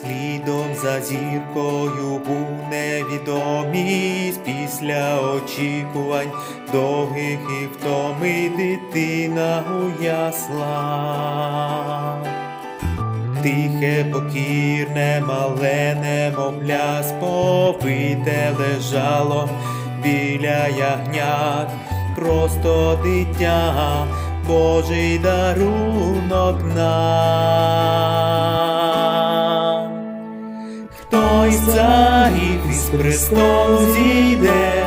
слідом за зіркою у невідомість після очікувань довгих і втоми дитина у яслах. Тихе, покірне, мале немовля сповите лежало біля ягнят, просто дитя, Божий дарунок нам. Хтось царів із престолу зійде,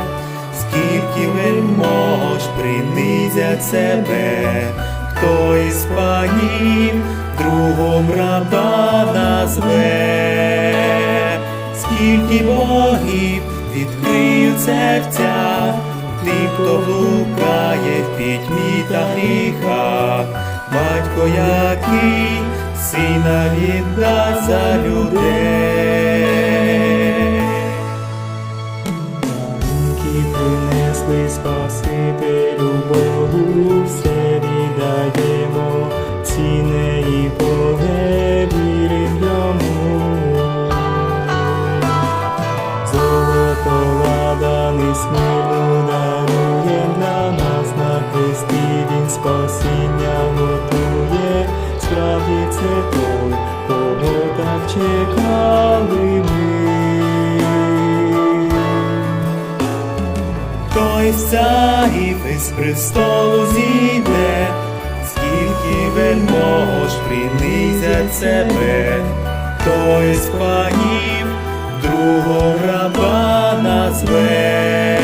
скільки вельмож принизять себе, хто із панів другом раба назве, скільки богів відкриють серця, тим, хто блукає в пітьмі та гріхах, батько який сина віддасть за людей. Спасителю Богу, все віддаємо, ціне і Боге вірим йому. Золото ладаний смирну дарує для нас на хресті, він спасіння З царів із престолу зійде, скільки вельмож принизять себе, той з панів другого раба назве,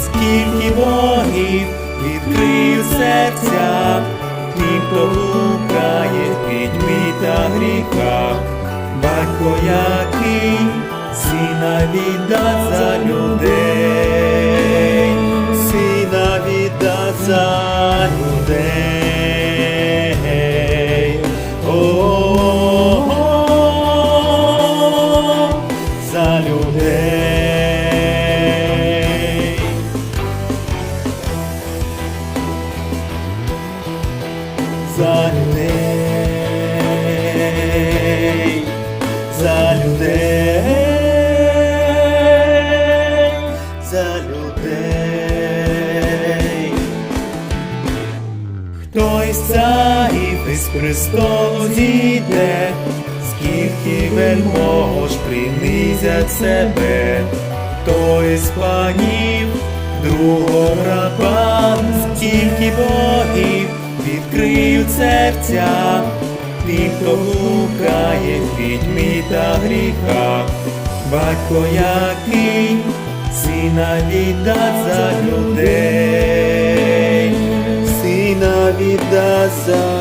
скільки богів відкриють серця, тим, хто блукає в пітьмі та гріхах, батько який сина віддасть за людей, віддасть Хтось царів із престолу зійде, скільки вельмож принизять себе, той з панів другого раба, скільки богів відкриють серця, тим, хто блукає в пітьмі та гріхах, батько який сина віддасть за людей, сина віддасть за людей.